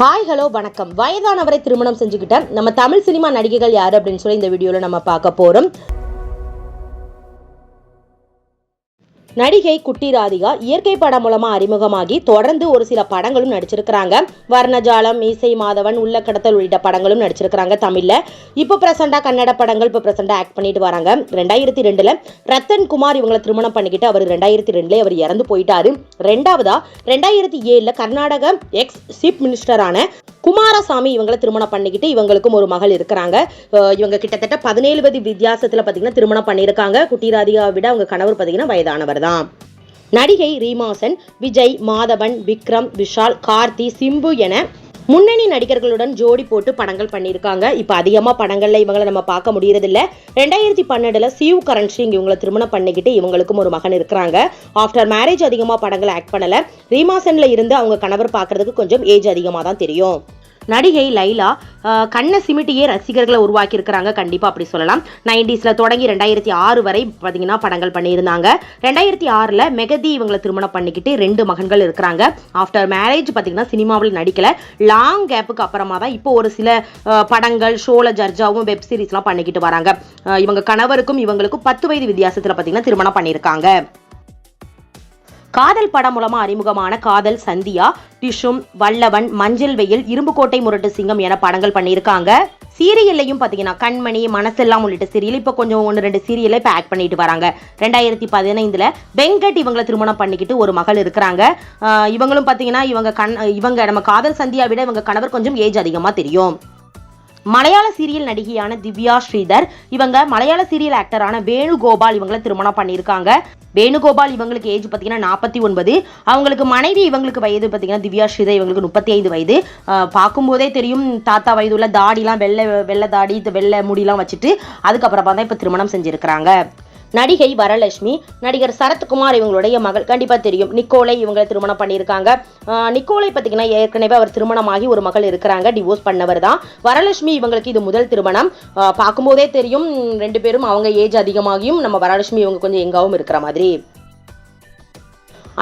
Hi hello வணக்கம். வயதானவரை திருமணம் செஞ்சுக்கிட்ட நம்ம தமிழ் சினிமா நடிகைகள் யார் அப்படின்னு சொல்லி இந்த வீடியோவில் நம்ம பார்க்க போகிறோம் நடிகை குட்டி ராதிகா இயற்கை படம் மூலமா அறிமுகமாகி தொடர்ந்து ஒரு சில படங்களும் நடிச்சிருக்கிறாங்க. வர்ணஜாலம் இசை மாதவன் உள்ள கடத்தல் உள்ளிட்ட படங்களும் நடிச்சிருக்கிறாங்க தமிழ்ல. இப்போ பிரசண்டா கன்னட படங்கள் இப்போ பிரசண்டா ஆக்ட் பண்ணிட்டு வராங்க. ரெண்டாயிரத்தி ரெண்டுல ரத்தன் குமார் இவங்களை திருமணம் பண்ணிக்கிட்டு அவர் ரெண்டாயிரத்தி ரெண்டுல அவர் இறந்து போயிட்டாரு. ரெண்டாவதா ரெண்டாயிரத்தி ஏழுல கர்நாடக எக்ஸ் சீஃப் மினிஸ்டரான குமாரசாமி இவங்களை திருமணம் பண்ணிக்கிட்டு இவங்களுக்கும் ஒரு மகள் இருக்கிறாங்க. இவங்க கிட்டத்தட்ட பதினேழு வதி வித்தியாசத்தில் பார்த்தீங்கன்னா திருமணம் பண்ணியிருக்காங்க. குட்டி ராதிகாவை விட அவங்க கணவர் பார்த்தீங்கன்னா வயதானவர் தான். நடிகை ரீமாசன் விஜய் மாதவன் விக்ரம் விஷால் கார்த்தி சிம்பு என முன்னணி நடிகர்களுடன் ஜோடி போட்டு படங்கள் பண்ணியிருக்காங்க. இப்போ அதிகமாக படங்களில் இவங்களை நம்ம பார்க்க முடியறதில்ல. ரெண்டாயிரத்தி பன்னெண்டில் சிவ் கரண் சிங் இவங்களை திருமணம் பண்ணிக்கிட்டு இவங்களுக்கும் ஒரு மகன் இருக்கிறாங்க. ஆஃப்டர் மேரேஜ் அதிகமாக படங்களை ஆக்ட் பண்ணலை. ரீமாசனில் இருந்து அவங்க கணவர் பார்க்கறதுக்கு கொஞ்சம் ஏஜ் அதிகமாக தான் தெரியும். நடிகை லைலா கண்ணை சிமிட்டியே ரசிகர்களை உருவாக்கியிருக்கிறாங்க. கண்டிப்பாக அப்படி சொல்லலாம். நைன்டிஸில் தொடங்கி ரெண்டாயிரத்தி ஆறு வரை பார்த்தீங்கன்னா படங்கள் பண்ணியிருந்தாங்க. ரெண்டாயிரத்தி ஆறில் மெகதி இவங்களை திருமணம் பண்ணிக்கிட்டு ரெண்டு மகன்கள் இருக்கிறாங்க. ஆஃப்டர் மேரேஜ் பார்த்தீங்கன்னா சினிமாவில் நடிக்கலை. லாங் கேப்புக்கு அப்புறமா தான் இப்போ ஒரு சில படங்கள் ஷோல ஜர்ஜாவும் வெப் சீரிஸ்லாம் பண்ணிக்கிட்டு வராங்க. இவங்க கணவருக்கும் இவங்களுக்கும் பத்து வயது வித்தியாசத்தில் பார்த்தீங்கன்னா திருமணம் பண்ணியிருக்காங்க. காதல் படம் மூலமா அறிமுகமான காதல் சந்தியா டிஷும் வல்லவன் மஞ்சள் வெயில் இரும்புக்கோட்டை முரட்டு சிங்கம் என படங்கள் பண்ணியிருக்காங்க. சீரியல்லையும் பார்த்தீங்கன்னா கண்மணி மனசெல்லாம் உள்ளிட்ட சீரியல். இப்போ கொஞ்சம் ஒன்று ரெண்டு சீரியலை இப்போ ஆக்ட் பண்ணிட்டு வராங்க. ரெண்டாயிரத்தி பதினைந்தில் வெங்கட் இவங்களை திருமணம் பண்ணிக்கிட்டு ஒரு மகள் இருக்கிறாங்க. இவங்களும் பார்த்தீங்கன்னா இவங்க கண் இவங்க நம்ம காதல் சந்தியா விட இவங்க கணவர் கொஞ்சம் ஏஜ் அதிகமாக தெரியும். மலையாள சீரியல் நடிகையான திவ்யா ஸ்ரீதர் இவங்க மலையாள சீரியல் ஆக்டரான வேணுகோபால் இவங்களை திருமணம் பண்ணியிருக்காங்க. வேணுகோபால் இவங்களுக்கு ஏஜ் பார்த்தீங்கன்னா நாற்பத்தி ஒன்பது. அவங்களுக்கு மனைவி இவங்களுக்கு வயது பார்த்தீங்கன்னா திவ்யா ஸ்ரீதர் இவங்களுக்கு முப்பத்தி ஐந்து வயது. பார்க்கும்போதே தெரியும் தாத்தா வயது உள்ள தாடிலாம் வெள்ளை வெள்ளை தாடி வெள்ளை முடிலாம் வச்சுட்டு அதுக்கப்புறமா தான் இப்போ திருமணம் செஞ்சுருக்கிறாங்க. நடிகை வரலட்சுமி நடிகர் சரத்குமார் இவங்களுடைய மகள். கண்டிப்பாக தெரியும். நிக்கோலை இவங்களை திருமணம் பண்ணியிருக்காங்க. நிக்கோலை பார்த்தீங்கன்னா ஏற்கனவே அவர் திருமணமாகி ஒரு மகள் இருக்கிறாங்க. டிவோர்ஸ் பண்ணவர் தான். வரலட்சுமி இவங்களுக்கு இது முதல் திருமணம். பார்க்கும்போதே தெரியும். ரெண்டு பேரும் அவங்க ஏஜ் அதிகமாகியும் நம்ம வரலட்சுமி இவங்க கொஞ்சம் எங்காவும் இருக்கிற மாதிரி.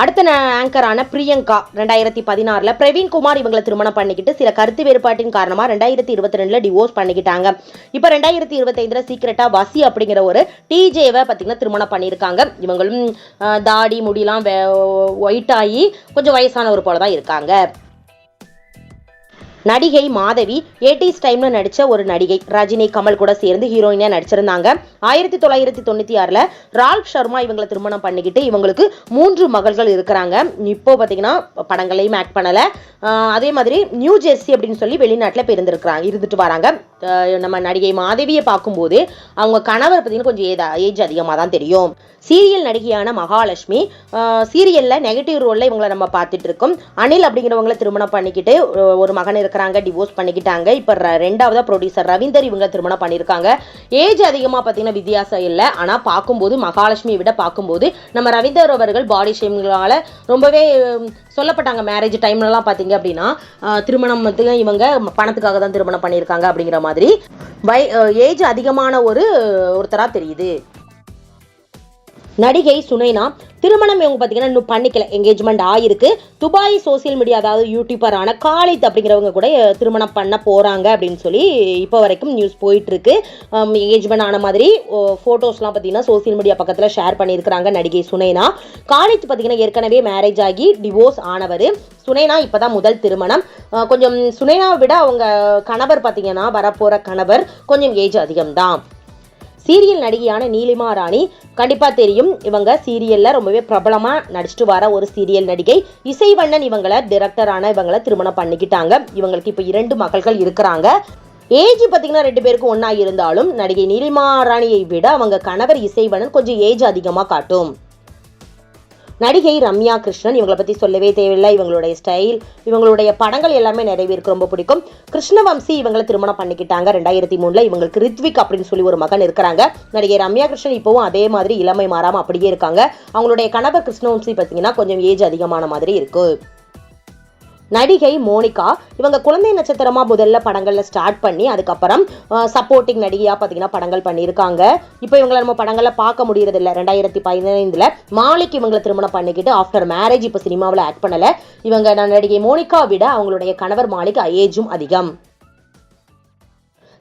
அடுத்த ஆங்கரான பிரியங்கா ரெண்டாயிரத்தி பதினாறுல பிரவீன் குமார் இவங்களை திருமணம் பண்ணிக்கிட்டு சில கருத்து வேறுபாட்டின் காரணமா ரெண்டாயிரத்தி இருபத்தி ரெண்டுல டிவோர்ஸ் பண்ணிக்கிட்டாங்க. இப்போ ரெண்டாயிரத்தி இருபத்தைந்தில் சீக்கிரட்டா வசி அப்படிங்கிற ஒரு டிஜேவை பார்த்தீங்கன்னா திருமணம் பண்ணியிருக்காங்க. இவங்களும் தாடி முடியெல்லாம் ஒயிட் ஆகி கொஞ்சம் வயசானவர் போல தான் இருக்காங்க. நடிகை மாதவி எயிட்டிஸ் டைம்ல நடிச்ச ஒரு நடிகை. ரஜினி கமல் கூட சேர்ந்து ஹீரோயினா நடிச்சிருந்தாங்க. ஆயிரத்தி தொள்ளாயிரத்தி தொண்ணூத்தி ஆறுல ரால்ப் சர்மா இவங்களை திருமணம் பண்ணிக்கிட்டு இவங்களுக்கு மூன்று மகள்கள் இருக்கிறாங்க. இப்போ பாத்தீங்கன்னா படங்களையும் ஆக்ட் பண்ணல. அதே மாதிரி நியூ ஜெர்சி அப்படின்னு சொல்லி வெளிநாட்டுல போய் இருந்துட்டு வராங்க. நம்ம நடிகை மாதவியை பார்க்கும்போது அவங்க கணவர் பார்த்தீங்கன்னா கொஞ்சம் ஏதா ஏஜ் அதிகமாக தான் தெரியும். சீரியல் நடிகையான மகாலட்சுமி சீரியலில் நெகட்டிவ் ரோலில் இவங்களை நம்ம பார்த்துட்டு இருக்கோம். அனில் அப்படிங்கிறவங்கள திருமணம் பண்ணிக்கிட்டு ஒரு மகன் இருக்கிறாங்க டிவோர்ஸ் பண்ணிக்கிட்டாங்க. இப்போ ரெண்டாவதாக ப்ரொடியூசர் ரவீந்தர் இவங்க திருமணம் பண்ணியிருக்காங்க. ஏஜ் அதிகமாக பார்த்தீங்கன்னா வித்தியாசம் இல்லை. ஆனால் பார்க்கும்போது மகாலட்சுமியை விட பார்க்கும்போது நம்ம ரவீந்தர் அவர்கள் பாடி ஷேமிங்களால் ரொம்பவே சொல்லப்பட்டாங்க. மேரேஜ் டைம்லலாம் பார்த்தீங்க அப்படின்னா திருமணம் வந்து இவங்க பணத்துக்காக தான் திருமணம் பண்ணியிருக்காங்க அப்படிங்கிற மாதிரி. வய ஏஜ் அதிகமான ஒரு ஒருத்தராக தெரியுது. நடிகை சுனைனா திருமணம் இவங்க பார்த்தீங்கன்னா இன்னும் பண்ணிக்கல. என்கேஜ்மெண்ட் ஆயிருக்கு. துபாய் சோசியல் மீடியா அதாவது யூடியூபரான காலித் அப்படிங்கிறவங்க கூட திருமணம் பண்ண போகிறாங்க அப்படின்னு சொல்லி இப்போ வரைக்கும் நியூஸ் போயிட்டுருக்கு. எங்கேஜ்மெண்ட் என்கேஜ்மெண்ட் ஆன மாதிரி ஃபோட்டோஸ்லாம் பார்த்தீங்கன்னா சோசியல் மீடியா பக்கத்தில் ஷேர் பண்ணியிருக்கிறாங்க நடிகை சுனைனா. காலித் பார்த்தீங்கன்னா ஏற்கனவே மேரேஜ் ஆகி டிவோர்ஸ் ஆனவர். சுனைனா இப்பதான் முதல் திருமணம். கொஞ்சம் சுனைனாவை விட அவங்க கணவர் பார்த்தீங்கன்னா வரப்போகிற கணவர் கொஞ்சம் ஏஜ் அதிகம்தான். சீரியல் நடிகையான நீலிமா ராணி. கண்டிப்பா தெரியும் இவங்க சீரியல்ல ரொம்பவே பிரபலமா நடிச்சிட்டு வர ஒரு சீரியல் நடிகை. இசைவண்ணன் இவங்களை டிரெக்டரான இவங்களை திருமணம் பண்ணிக்கிட்டாங்க. இவங்களுக்கு இப்போ இரண்டு மகள்கள் இருக்கிறாங்க. ஏஜ் பார்த்தீங்கன்னா ரெண்டு பேருக்கும் ஒன்றா இருந்தாலும் நடிகை நீலிமா ராணியை விட அவங்க கணவர் இசைவண்ணன் கொஞ்சம் ஏஜ் அதிகமாக காட்டும். நடிகை ரம்யா கிருஷ்ணன் இவங்களை பற்றி சொல்லவே தேவையில்லை. இவங்களுடைய ஸ்டைல் இவங்களுடைய படங்கள் எல்லாமே நிறைய ரொம்ப பிடிக்கும். கிருஷ்ணவம்சி இவங்களை திருமணம் பண்ணிக்கிட்டாங்க. ரெண்டாயிரத்தி மூணுல இவங்களுக்கு ரித்விக் அப்படின்னு சொல்லி ஒரு மகன் இருக்கிறாங்க. நடிகை ரம்யா கிருஷ்ணன் இப்போவும் அதே மாதிரி இளமை மாறாமல் அப்படியே இருக்காங்க. அவங்களுடைய கணவர் கிருஷ்ணவம்சி பார்த்தீங்கன்னா கொஞ்சம் ஏஜ் அதிகமான மாதிரி இருக்குது நடிகை மோனிகா இவங்க குழந்தை நட்சத்திரமா முதல்ல படங்கள்ல ஸ்டார்ட் பண்ணி அதுக்கப்புறம் சப்போர்ட்டிங் நடிகையா பாத்தீங்கன்னா படங்கள் பண்ணியிருக்காங்க. இப்போ இவங்களை நம்ம படங்கள்ல பார்க்க முடியறது இல்லை ரெண்டாயிரத்தி பதினைந்துல மாலிக் இவங்களை திருமணம் பண்ணிக்கிட்டு ஆஃப்டர் மேரேஜ் இப்போ சினிமாவில் ஆக்ட் பண்ணல. இவங்க நான் நடிகை மோனிகா விட அவங்களுடைய கணவர் மாலிக் ஏஜும் அதிகம்.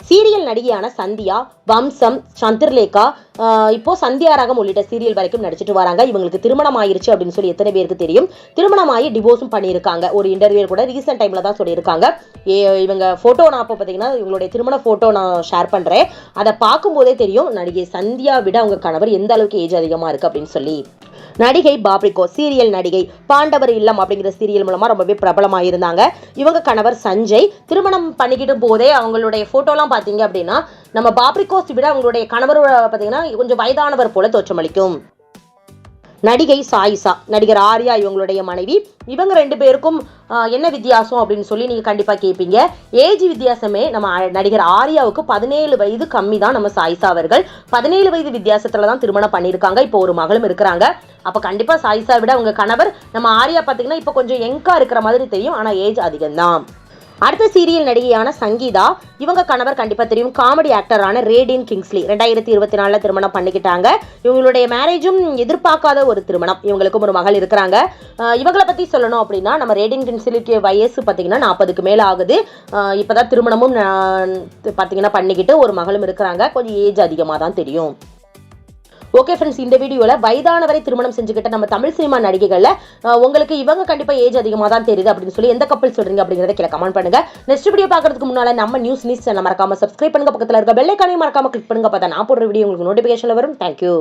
சீரியல் நடிகையான சந்தியா வம்சம் சந்திரலேகா இப்போ சந்தியா ரகம் உள்ளிட்ட சீரியல் வரைக்கும் நடிச்சிட்டு வராங்க. இவங்களுக்கு திருமணம் ஆயிருச்சு அப்படின்னு சொல்லி எத்தனை பேருக்கு தெரியும். திருமணம் ஆகி டிவோர்ஸும் பண்ணியிருக்காங்க. ஒரு இன்டர்வியூ கூட ரீசெண்ட் டைம்ல தான் சொல்லியிருக்காங்க. ஏ இவங்க போட்டோ நான் அப்போ பார்த்தீங்கன்னா இவங்களுடைய திருமண போட்டோ நான் ஷேர் பண்றேன். அதை பார்க்கும்போதே தெரியும் நடிகை சந்தியா விட அவங்க கணவர் எந்த அளவுக்கு ஏஜ் அதிகமாக இருக்கு அப்படின்னு சொல்லி. நடிகை பாப்ரிகோ சீரியல் நடிகை பாண்டவர் இல்லம் அப்படிங்கிற சீரியல் மூலமா ரொம்பவே பிரபலமாக இருந்தாங்க இவங்க கணவர் சஞ்சய் திருமணம் பண்ணிக்கிட்டு போதே அவங்களுடைய போட்டோலாம் பார்த்தீங்க அப்படின்னா நம்ம பாப்ரிகோஸ் விட அவங்களுடைய கணவரோட பார்த்தீங்கன்னா கொஞ்சம் வயதானவர் போல தோற்றமளிக்கும். நடிகை சாயிசா நடிகர் ஆர்யா இவங்களுடைய மனைவி. இவங்க ரெண்டு பேருக்கும் என்ன வித்தியாசம் அப்படின்னு சொல்லி நீங்கள் கண்டிப்பாக கேட்பீங்க ஏஜ் வித்தியாசமே நம்ம நடிகர் ஆர்யாவுக்கு பதினேழு வயது கம்மி தான் நம்ம சாயிசா அவர்கள். பதினேழு வயது வித்தியாசத்தில் தான் திருமணம் பண்ணியிருக்காங்க. இப்போ ஒரு மகளும் இருக்கிறாங்க. அப்போ கண்டிப்பாக சாயிசா விட அவங்க கணவர் நம்ம ஆர்யா பார்த்தீங்கன்னா இப்போ கொஞ்சம் எங்காக இருக்கிற மாதிரி தெரியும். ஆனால் ஏஜ் அதிகம்தான். அடுத்த சீரியல் நடிகையான சங்கீதா இவங்க கணவர் கண்டிப்பாக தெரியும். காமெடி ஆக்டரான ரேடின் கிங்ஸ்லி. ரெண்டாயிரத்தி இருபத்தி நாலில் திருமணம் பண்ணிக்கிட்டாங்க. இவங்களுடைய மேரேஜும் எதிர்பார்க்காத ஒரு திருமணம். இவங்களுக்கும் ஒரு மகள் இருக்கிறாங்க. இவங்களை பற்றி சொல்லணும் அப்படின்னா நம்ம ரேடின் கிங்ஸ்லிக்கு வயசு பார்த்தீங்கன்னா நாற்பதுக்கு மேலே ஆகுது. இப்போ இப்பதான் திருமணமும் நான் பார்த்தீங்கன்னா பண்ணிக்கிட்டு ஒரு மகளும் இருக்கிறாங்க. கொஞ்சம் ஏஜ் அதிகமாக தான் தெரியும். ஓகே ஃப்ரெண்ட்ஸ் இந்த வீடியோவில் வயதானவரை திருமணம் செஞ்சுக்கிட்ட நம்ம தமிழ் சினிமா நடிகைகளில் உங்களுக்கு இவங்க கண்டிப்பாக ஏஜ் அதிகமாக தான் தெரியுது அப்படின்னு சொல்லி எந்த கப்பல் சொல்றீங்க அப்படிங்கிறத கீழே கமெண்ட் பண்ணுங்க. நெக்ஸ்ட் வீடியோ பார்க்கறதுக்கு முன்னால் நம்ம நியூஸ் நியூஸ் சேனல் மறக்காம சப்ஸ்கிரைப் பண்ணுங்க பக்கத்தில் இருக்க பெல்லைக்கானையும் மறக்காம கிளிக் பண்ணுங்க. பார்த்தா நான் போடுற வீடியோ உங்களுக்கு நோட்டிஃபிகேஷனில் வரும். தேங்க்யூ